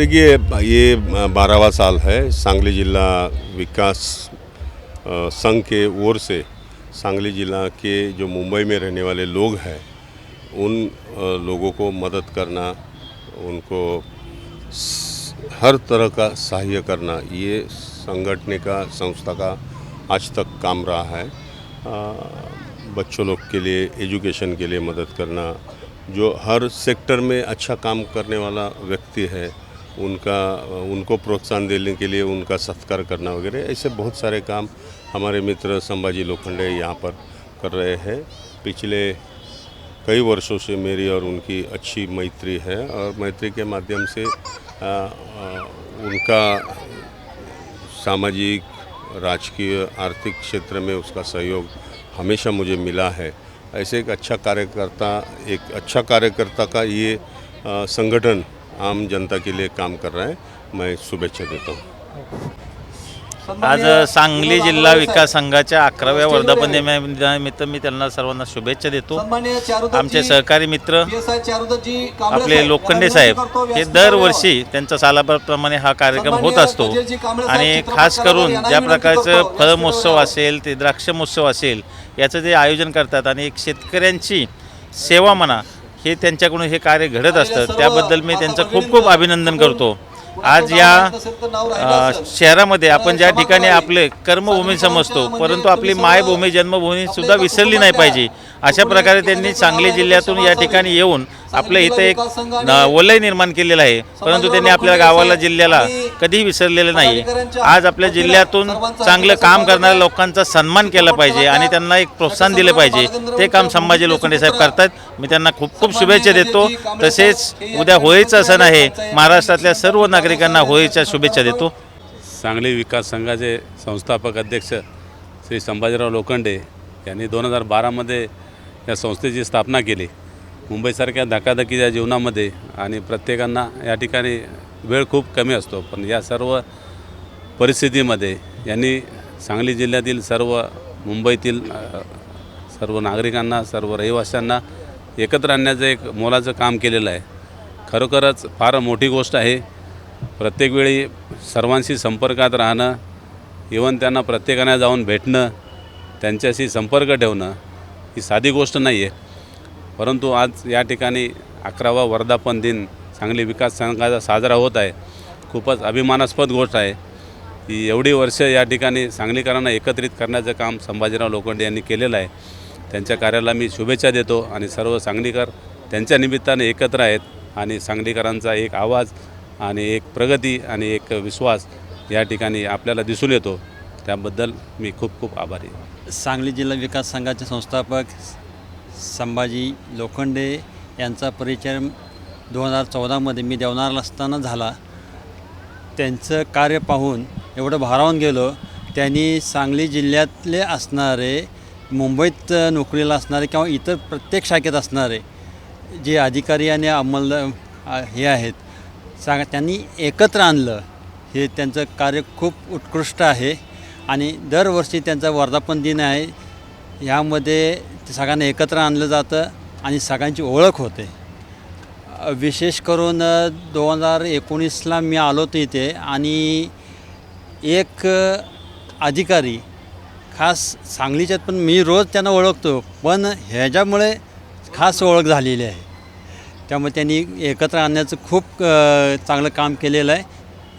देखिए, ये बारहवा साल है सांगली जिला विकास संघ के ओर से सांगली जिला के जो मुंबई में रहने वाले लोग हैं, उन लोगों को मदद करना, उनको हर तरह का सहाय करना, ये संगठन का, संस्था का आज तक काम रहा है। बच्चों लोग के लिए, एजुकेशन के लिए मदद करना, जो हर सेक्टर में अच्छा काम करने वाला व्यक्ति है उनका उनको प्रोत्साहन देने के लिए उनका सत्कार करना वगैरह ऐसे बहुत सारे काम हमारे मित्र संभाजी लोखंडे यहाँ पर कर रहे हैं। पिछले कई वर्षों से मेरी और उनकी अच्छी मैत्री है और मैत्री के माध्यम से आ, आ, उनका सामाजिक राजकीय आर्थिक क्षेत्र में उसका सहयोग हमेशा मुझे मिला है। ऐसे एक अच्छा कार्यकर्ता एक अच्छा कार्यकर्ता का ये संगठन आम जनता के लिए काम कर रहा है। मैं शुभेच्छा देता हूँ। आज सांगली जिल्हा विकास संघाच्या अकराव्या वर्धापन दिनानिमित्त मी त्यांना सर्वांना शुभेच्छा देतो. आमचे सहकारी मित्र आपले लोखंडे साहेब हे दरवर्षी त्यांचा सालाप्रमाणे हा कार्यक्रम होत असतो. आणि खास करून ज्या प्रकारचं फळ महोत्सव असेल ते द्राक्ष महोत्सव असेल याचं ते आयोजन करतात आणि एक शेतकऱ्यांची सेवा म्हणा हे त्यांच्याकडून हे कार्य घडत असतं. त्याबद्दल मी त्यांचं खूप खूप अभिनंदन करतो. आज या शहरामध्ये आपण ज्या ठिकाणी आपले कर्मभूमी समजतो परंतु आपली मायभूमी जन्मभूमी सुद्धा विसरली नाही पाहिजे. अशा प्रकारे त्यांनी सांगली जिल्ह्यातून या ठिकाणी येऊन आपल्या इथं एक न- वलय निर्माण केलेलं आहे. परंतु त्यांनी आपल्या गावाला जिल्ह्याला कधीही विसरलेलं नाही. आज आपल्या जिल्ह्यातून चांगलं काम करणाऱ्या लोकांचा सन्मान केला पाहिजे आणि त्यांना एक प्रोत्साहन दिलं पाहिजे. ते काम संभाजी लोखंडे साहेब करतात. मी त्यांना खूप खूप शुभेच्छा देतो. तसेच उद्या होळीचा सण आहे. महाराष्ट्रातल्या सर्व नागरिकांना होळीच्या शुभेच्छा देतो. सांगली विकास संघाचे संस्थापक अध्यक्ष श्री संभाजीराव लोखंडे यांनी दोन हजार बारामध्ये या संस्थेची स्थापना केली. मुंबईसारख्या धकाधकीच्या जीवनामध्ये आणि प्रत्येकांना या ठिकाणी वेळ खूप कमी असतो. पण या सर्व परिस्थितीमध्ये यांनी सांगली जिल्ह्यातील सर्व मुंबईतील सर्व नागरिकांना सर्व रहिवाशांना एकत्र आणण्याचं एक मोलाचं काम केलेलं आहे. खरोखरच फार मोठी गोष्ट आहे. प्रत्येक वेळी सर्वांशी संपर्कात राहणं इवन त्यांना प्रत्येकाने जाऊन भेटणं त्यांच्याशी संपर्क ठेवणं ही साधी गोष्ट नाही आहे परंतु आज या ठिकाणी अकरावा वर्धापन दिन सांगली विकास संघाचा साजरा होत आहे. खूपच अभिमानास्पद गोष्ट आहे. की एवढी वर्ष या ठिकाणी सांगलीकरांना एकत्रित करण्याचं काम संभाजीराव लोखंडे यांनी केलेलं आहे. त्यांच्या कार्याला मी शुभेच्छा देतो आणि सर्व सांगलीकर त्यांच्या निमित्ताने एकत्र आहेत आणि सांगलीकरांचा एक आवाज आणि एक प्रगती आणि एक विश्वास या ठिकाणी आपल्याला दिसून येतो. त्याबद्दल मी खूप खूप आभारी आहे. सांगली जिल्हा विकास संघाचे संस्थापक संभाजी लोखंडे यांचा परिचय दोन हजार चौदामध्ये मी देवनारला असताना झाला. त्यांचं कार्य पाहून एवढं भारावून गेलो. त्यांनी सांगली जिल्ह्यातले असणारे मुंबईत नोकरीला असणारे किंवा इतर प्रत्येक शाखेत असणारे जे अधिकारी आणि अंमल हे आहेत सांग त्यांनी एकत्र आणलं. हे त्यांचं कार्य खूप उत्कृष्ट आहे. आणि दरवर्षी त्यांचा वर्धापन दिन आहे. ह्यामध्ये सगळ्यांना एकत्र आणलं जातं आणि सगळ्यांची ओळख होते. विशेष करून दोन हजार एकोणीसला मी आलो होतो इथे आणि एक अधिकारी खास सांगलीच्यात पण मी रोज त्यांना ओळखतो पण ह्याच्यामुळे खास ओळख झालेली आहे. त्यामुळे त्यांनी एकत्र आणण्याचं खूप चांगलं काम केलेलं आहे.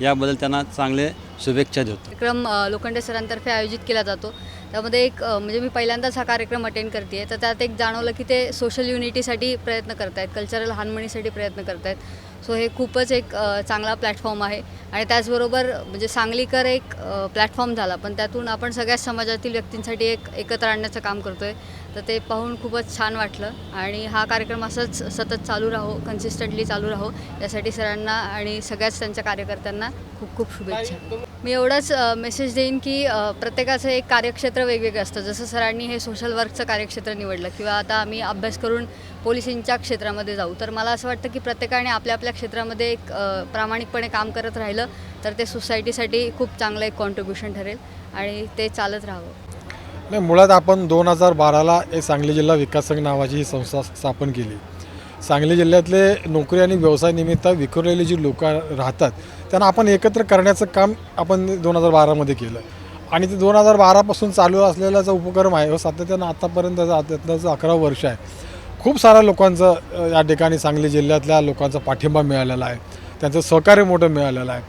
याबद्दल त्यांना चांगले शुभेच्छा देतो. कार्यक्रम अ, लोखंडे सरांतर्फे आयोजित केला जातो. त्यामध्ये एक अ, म्हणजे मी पहिल्यांदाच हा कार्यक्रम अटेंड करते तर त्यात एक जाणवलं की ते सोशल युनिटीसाठी प्रयत्न करत आहेत कल्चरल हार्मनीसाठी प्रयत्न करत आहेत सो हे खूपच एक अ, चांगला प्लॅटफॉर्म आहे. आणि त्याचबरोबर म्हणजे सांगलीकर एक प्लॅटफॉर्म झाला. पण त्यातून आपण सगळ्याच समाजातील व्यक्तींसाठी एक एकत्र आणण्याचं काम करतो आहे तर ते पाहून खूपच छान वाटलं. आणि हा कार्यक्रम असंच सतत चालू राहो कन्सिस्टंटली चालू राहो. यासाठी सरांना आणि सगळ्याच त्यांच्या कार्यकर्त्यांना खूप खूप शुभेच्छा. मी एवढंच मेसेज देईन की प्रत्येकाचं एक कार्यक्षेत्र वेगवेगळं असतं. जसं सरांनी हे सोशल वर्कचं कार्यक्षेत्र निवडलं किंवा आता आम्ही अभ्यास करून पोलिसींच्या क्षेत्रामध्ये जाऊ तर मला असं वाटतं की प्रत्येकाने आपल्या आपल्या क्षेत्रामध्ये एक प्रामाणिकपणे काम करत राहिलं तर ते सोसायटीसाठी खूप चांगलं एक कॉन्ट्रीब्युशन ठरेल आणि ते चालत राहावं. नाही मुळात आपण दोन हजार बाराला हे सांगली जिल्हा विकास संघ नावाची ही संस्था स्थापन केली. सांगली जिल्ह्यातले नोकरी आणि व्यवसाय निमित्त विखुरलेली जी लोक राहतात त्यांना आपण एकत्र करण्याचं काम आपण दोन हजार बारामध्ये केलं. आणि ते दोन हजार बारापासून चालू असलेला जो उपक्रम आहे व सातत्यानं आत्तापर्यंत त्यातलं अकरा वर्ष आहे खूप साऱ्या लोकांचं या ठिकाणी सांगली जिल्ह्यातल्या लोकांचा पाठिंबा मिळालेला आहे. त्यांचं सहकार्य मोठं मिळालेलं आहे.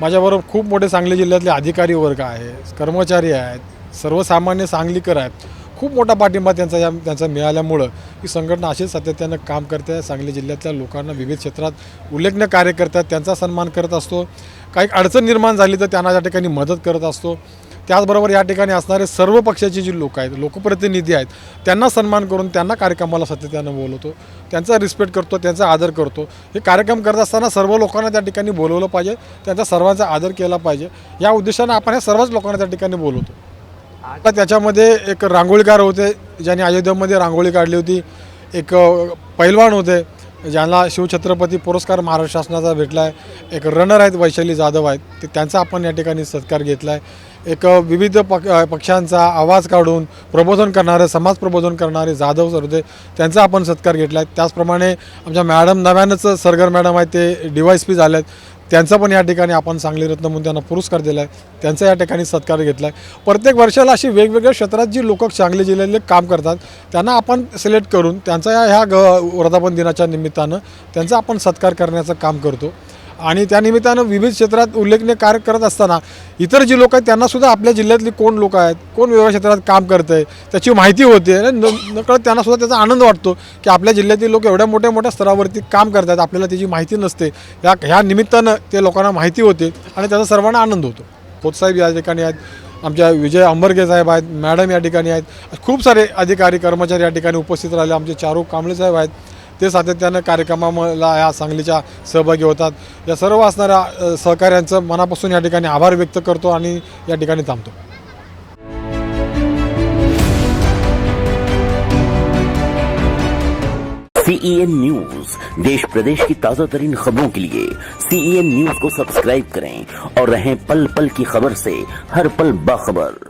माझ्याबरोबर खूप मोठे सांगली जिल्ह्यातले अधिकारी वर्ग आहे कर्मचारी आहेत सर्वसामान्य सांगलीकर आहेत. खूप मोठा पाठिंबा त्यांचा या त्यांचा मिळाल्यामुळं ही संघटना अशीच सातत्यानं काम करते. आहे सांगली जिल्ह्यातल्या लोकांना विविध क्षेत्रात उल्लेखनीय कार्य करतात. त्यांचा सन्मान करत असतो. काही अडचण निर्माण झाली तर त्यांना या ठिकाणी मदत करत असतो. त्याचबरोबर या ठिकाणी असणारे सर्व पक्षाचे जी लोक आहेत लोकप्रतिनिधी आहेत त्यांना सन्मान करून त्यांना कार्यक्रमाला सातत्यानं बोलवतो. त्यांचा रिस्पेक्ट करतो त्यांचा आदर करतो. हे कार्यक्रम करत असताना सर्व लोकांना त्या ठिकाणी बोलवलं पाहिजे. त्यांचा सर्वांचा आदर केला पाहिजे. या उद्देशानं आपण ह्या सर्वच लोकांना त्या ठिकाणी बोलवतो. आता त्याच्यामध्ये एक रांगोळीकार होते ज्यांनी अयोध्येमध्ये रांगोळी काढली होती. एक पैलवान होते ज्यांना शिवछत्रपती पुरस्कार महाराष्ट्र शासनाचा भेटला आहे एक रनर आहेत वैशाली जाधव आहेत ते त्यांचा आपण या ठिकाणी सत्कार घेतला आहे एक विविध पक पक्षांचा आवाज काढून प्रबोधन करणारे समाज प्रबोधन करणारे जाधव सर होते त्यांचा आपण सत्कार घेतला आहे त्याचप्रमाणे आमच्या मॅडम नव्यानंच सरगर मॅडम आहेत ते डी वाय एस पी झाले आहेत त्यांचा पण या ठिकाणी आपण सांगली रत्न म्हणून त्यांना पुरस्कार दिला आहे त्यांचा या ठिकाणी सत्कार घेतला आहे प्रत्येक वर्षाला अशी वेगवेगळ्या क्षेत्रात जी लोक सांगली जिल्ह्यातले काम करतात त्यांना आपण सिलेक्ट करून त्यांचा या ह्या ग वर्धापन दिनाच्या निमित्तानं त्यांचा आपण सत्कार करण्याचं काम करतो. आणि त्या निमित्तानं विविध क्षेत्रात उल्लेखनीय कार्य करत असताना इतर जी लोक आहेत त्यांनासुद्धा आपल्या जिल्ह्यातली कोण लोक आहेत कोण वेगवेगळ्या क्षेत्रात काम करत आहे त्याची माहिती होते. आणि न नकळत त्यांनासुद्धा त्याचा आनंद वाटतो की आपल्या जिल्ह्यातील लोक एवढ्या मोठ्या मोठ्या स्तरावरती काम करतात आपल्याला त्याची माहिती नसते. या ह्या निमित्तानं ते लोकांना माहिती होते आणि त्याचा सर्वांना आनंद होतो. खोतसाहेब या ठिकाणी आहेत आमच्या विजय अंबरगे साहेब आहेत मॅडम या ठिकाणी आहेत खूप सारे अधिकारी कर्मचारी या ठिकाणी उपस्थित राहिले. आमचे चारू कांबळे साहेब आहेत ते सातत्यानं कार्यक्रमाला या सांगलीच्या सहभागी होतात. या सर्व असणाऱ्या सहकाऱ्यांचं मनापासून या ठिकाणी आभार व्यक्त करतो आणि या ठिकाणी थांबतो. सीईएन न्यूज देश प्रदेश की ताजा तरीन खबरों के लिए सीईएन न्यूज को सब्सक्राइब करें और रहें पल पल की खबर से हर पल बाखबर।